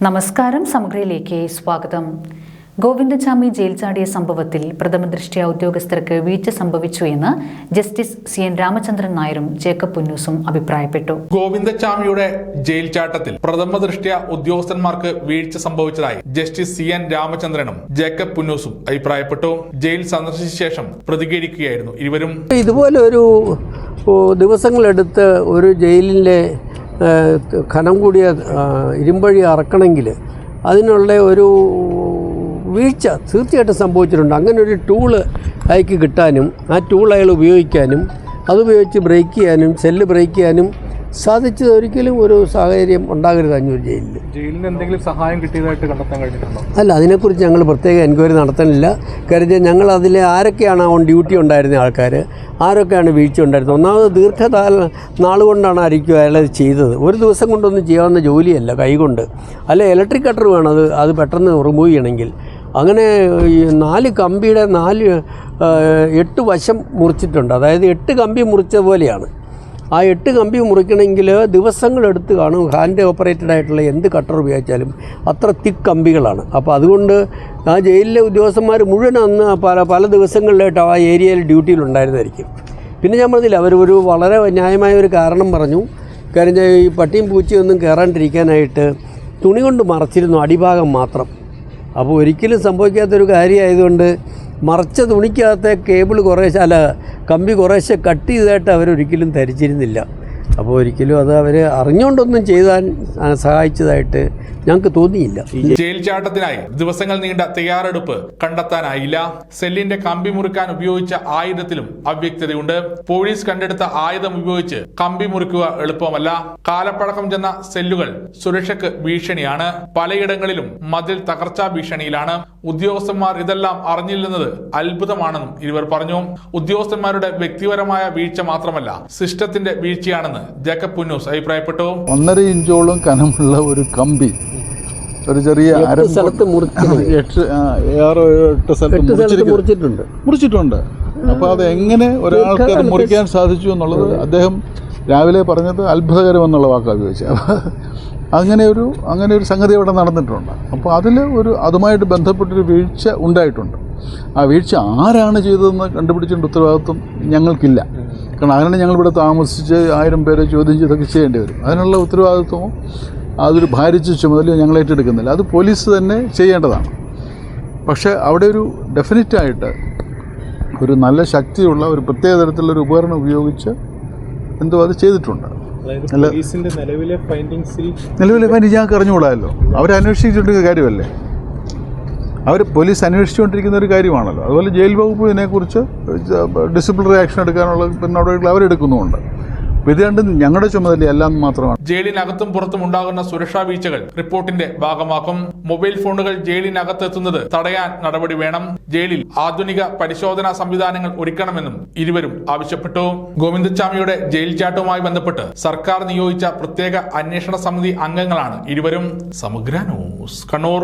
നമസ്കാരം സമഗ്രയിലേക്ക് സ്വാഗതം. ഗോവിന്ദചാമി ജയിൽ ചാടിയ സംഭവത്തിൽ പ്രഥമ ദൃഷ്ടിയ ഉദ്യോഗസ്ഥർക്ക് വീഴ്ച സംഭവിച്ചു എന്ന് ജസ്റ്റിസ് സി എൻ രാമചന്ദ്രൻ നായരും ജേക്കബ് പുന്നൂസും അഭിപ്രായപ്പെട്ടു. ഗോവിന്ദചാമിയുടെ ജയിൽ ചാട്ടത്തിൽ പ്രഥമ ദൃഷ്ട്യ ഉദ്യോഗസ്ഥന്മാർക്ക് വീഴ്ച സംഭവിച്ചതായി ജസ്റ്റിസ് സി എൻ രാമചന്ദ്രനും ജേക്കബ് പുന്നൂസും അഭിപ്രായപ്പെട്ടു. ജയിൽ സന്ദർശിച്ച ശേഷം പ്രതികരിക്കുകയായിരുന്നു ഇരുവരും. ഇതുപോലെ ഒരു ദിവസങ്ങളെടുത്ത് ഒരു ജയിലിലെ ഏ, ഖനം കൂടിയ ഇരുമ്പഴി അറക്കണമെങ്കിൽ അതിനുള്ള ഒരു വീഴ്ച തീർച്ചയായിട്ടും സംഭവിച്ചിട്ടുണ്ട്. അങ്ങനെ ഒരു ടൂൾ അയക്ക് കിട്ടാനും ആ ടൂൾ അയാൾ ഉപയോഗിക്കാനും അതുപയോഗിച്ച് ബ്രേക്ക് ചെയ്യാനും സെല്ല് ബ്രേക്ക് ചെയ്യാനും സാധിച്ചത് ഒരിക്കലും ഒരു സാഹചര്യം ഉണ്ടാകരുത് അഞ്ഞൂർ ജയിലിൽ ജയിലിന് എന്തെങ്കിലും സഹായം കിട്ടിയതായിട്ട് കണ്ടെത്താൻ കഴിഞ്ഞിട്ടുണ്ടോ? അല്ല അതിനെക്കുറിച്ച് ഞങ്ങൾ പ്രത്യേക എൻക്വയറി നടത്താനില്ല കരുതിയ ഞങ്ങൾ അതിലെ ആരൊക്കെയാണ് ഓൺ ഡ്യൂട്ടി ഉണ്ടായിരുന്ന ആൾക്കാർ ആരൊക്കെയാണ് വീഴ്ച ഉണ്ടായിരുന്നത്? ഒന്നാമത് ദീർഘകാല നാളുകൊണ്ടാണ് ആയിരിക്കും അയാൾ ചെയ്തത്. ഒരു ദിവസം കൊണ്ടൊന്നും ചെയ്യാവുന്ന ജോലിയല്ല കൈകൊണ്ട്. അല്ല ഇലക്ട്രിക് കട്ടർ വേണം അത് അത് പെട്ടെന്ന് റിമൂവ് ചെയ്യണമെങ്കിൽ. അങ്ങനെ ഈ നാല് കമ്പിയുടെ നാല് എട്ട് വശം മുറിച്ചിട്ടുണ്ട്. അതായത് എട്ട് കമ്പി മുറിച്ച പോലെയാണ്. ആ എട്ട് കമ്പി മുറിക്കണമെങ്കിൽ ദിവസങ്ങളെടുത്ത് കാണും. ഹാൻഡ് ഓപ്പറേറ്റഡ് ആയിട്ടുള്ള എന്ത് കട്ടർ ഉപയോഗിച്ചാലും അത്ര തിക്ക് കമ്പികളാണ്. അപ്പോൾ അതുകൊണ്ട് ആ ജയിലിലെ ഉദ്യോഗസ്ഥന്മാർ മുഴുവൻ അന്ന് പല പല ദിവസങ്ങളിലായിട്ട് ആ ഏരിയയിൽ ഡ്യൂട്ടിയിലുണ്ടായിരുന്നായിരിക്കും പിന്നെ ഞാൻ പറഞ്ഞില്ല അവർ ഒരു വളരെ ന്യായമായ ഒരു കാരണം പറഞ്ഞു. കാര്യം ഈ പട്ടിയും പൂച്ചയും ഒന്നും കയറാണ്ടിരിക്കാനായിട്ട് തുണി കൊണ്ട് മറച്ചിരുന്നു അടിഭാഗം മാത്രം. അപ്പോൾ ഒരിക്കലും സംഭവിക്കാത്തൊരു കാര്യമായതുകൊണ്ട് മറച്ച തുണിക്കകത്തെ കേബിൾ കുറേശ്ശെ അല്ല കമ്പി കുറേശ്ശെ കട്ട് ചെയ്തതായിട്ട് അവരൊരിക്കലും ധരിച്ചിരുന്നില്ല. അപ്പോൾ ഒരിക്കലും അത് അവർ അറിഞ്ഞുകൊണ്ടൊന്നും ചെയ്താൻ സഹായിച്ചതായിട്ട് ഞങ്ങൾക്ക് തോന്നിയില്ല. ജയിൽ ചാട്ടത്തിനായി ദിവസങ്ങൾ നീണ്ട തയ്യാറെടുപ്പ് കണ്ടെത്താനായില്ല. സെല്ലിന്റെ കമ്പി മുറിക്കാൻ ഉപയോഗിച്ച ആയുധത്തിലും അവ്യക്തതയുണ്ട്. പോലീസ് കണ്ടെടുത്ത ആയുധം ഉപയോഗിച്ച് കമ്പി മുറിക്കുക എളുപ്പമല്ല. കാലപ്പഴക്കം ചെന്ന സെല്ലുകൾ സുരക്ഷയ്ക്ക് ഭീഷണിയാണ്. പലയിടങ്ങളിലും മതിൽ തകർച്ചാ ഭീഷണിയിലാണ്. ഉദ്യോഗസ്ഥന്മാർ ഇതെല്ലാം അറിഞ്ഞില്ലെന്നത് അത്ഭുതമാണെന്നും ഇവർ പറഞ്ഞു. ഉദ്യോഗസ്ഥന്മാരുടെ വ്യക്തിപരമായ വീഴ്ച മാത്രമല്ല സിസ്റ്റത്തിന്റെ വീഴ്ചയാണെന്ന് ജേക്കബ് പുന്നൂസ് അഭിപ്രായപ്പെട്ടു ഒന്നര ഇഞ്ചോളം കനമുള്ള ഒരു കമ്പി ഒരു ചെറിയ സ്ഥലത്ത് മുറിച്ചിട്ടുണ്ട്. എട്ട് ആറോ എട്ട് സ്ഥലത്ത്. മുറിച്ചിട്ടുണ്ട്. മുറിച്ചിട്ടുണ്ട്. അപ്പോൾ അത് എങ്ങനെ ഒരാൾക്ക് അത് മുറിക്കാൻ സാധിച്ചു എന്നുള്ളത് അദ്ദേഹം രാവിലെ പറഞ്ഞത് അത്ഭുതകരം എന്നുള്ള വാക്കാണ് ഉപയോഗിച്ചത്. അപ്പോൾ അങ്ങനെ ഒരു അങ്ങനെ ഒരു സംഗതി ഇവിടെ നടന്നിട്ടുണ്ട്. അപ്പോൾ അതിൽ ഒരു അതുമായിട്ട് ബന്ധപ്പെട്ടൊരു വീഴ്ച ഉണ്ടായിട്ടുണ്ട്. ആ വീഴ്ച ആരാണ് ചെയ്തതെന്ന് കണ്ടുപിടിച്ചിട്ടുണ്ട് ഉത്തരവാദിത്വം ഞങ്ങൾക്കില്ല. കാരണം അങ്ങനെ ഞങ്ങളിവിടെ താമസിച്ച് ആയിരം പേരെ ചോദ്യം ചെയ്തൊക്കെ ചെയ്യേണ്ടി വരും. അതിനുള്ള ഉത്തരവാദിത്വമോ അതൊരു ഭാരിച്ച ചുമതല ഞങ്ങൾ ഏറ്റെടുക്കുന്നില്ല. അത് പോലീസ് തന്നെ ചെയ്യേണ്ടതാണ്. പക്ഷേ അവിടെ ഒരു ഡെഫിനറ്റായിട്ട് ഒരു നല്ല ശക്തിയുള്ള ഒരു പ്രത്യേക തരത്തിലുള്ള ഒരു ഉപകരണം ഉപയോഗിച്ച് എന്തോ അത് ചെയ്തിട്ടുണ്ട്. നിലവിലെ ഫൈൻഡിങ്സിൽ നിലവിലെ ഫൈൻഡിങ് ഞങ്ങൾക്ക് അറിഞ്ഞുകൂടാമല്ലോ അവർ അന്വേഷിച്ചുകൊണ്ടിരിക്കുന്ന കാര്യമല്ലേ? അവർ പോലീസ് അന്വേഷിച്ചുകൊണ്ടിരിക്കുന്ന ഒരു കാര്യമാണല്ലോ. അതുപോലെ ജയിൽ വകുപ്പ് ഇതിനെക്കുറിച്ച് ഡിസിപ്ലിനറി ആക്ഷൻ എടുക്കാനുള്ള നടപടികൾ അവരെടുക്കുന്നുമുണ്ട് ഇത് രണ്ടും ഞങ്ങളുടെ ചുമതല എല്ലാം മാത്രമാണ്. ജയിലിനകത്തും പുറത്തും ഉണ്ടാകുന്ന സുരക്ഷാ വീഴ്ചകൾ റിപ്പോർട്ടിന്റെ ഭാഗമാക്കും. മൊബൈൽ ഫോണുകൾ ജയിലിനകത്ത് എത്തുന്നത് തടയാൻ നടപടി വേണം. ജയിലിൽ ആധുനിക പരിശോധനാ സംവിധാനങ്ങൾ ഒരുക്കണമെന്നും ഇരുവരും ആവശ്യപ്പെട്ടു. ഗോവിന്ദച്ചാമിയുടെ ജയിൽ ചാട്ടവുമായി ബന്ധപ്പെട്ട് സർക്കാർ നിയോഗിച്ച പ്രത്യേക അന്വേഷണ സമിതി അംഗങ്ങളാണ് ഇരുവരും. സമഗ്ര ന്യൂസ് കണ്ണൂർ.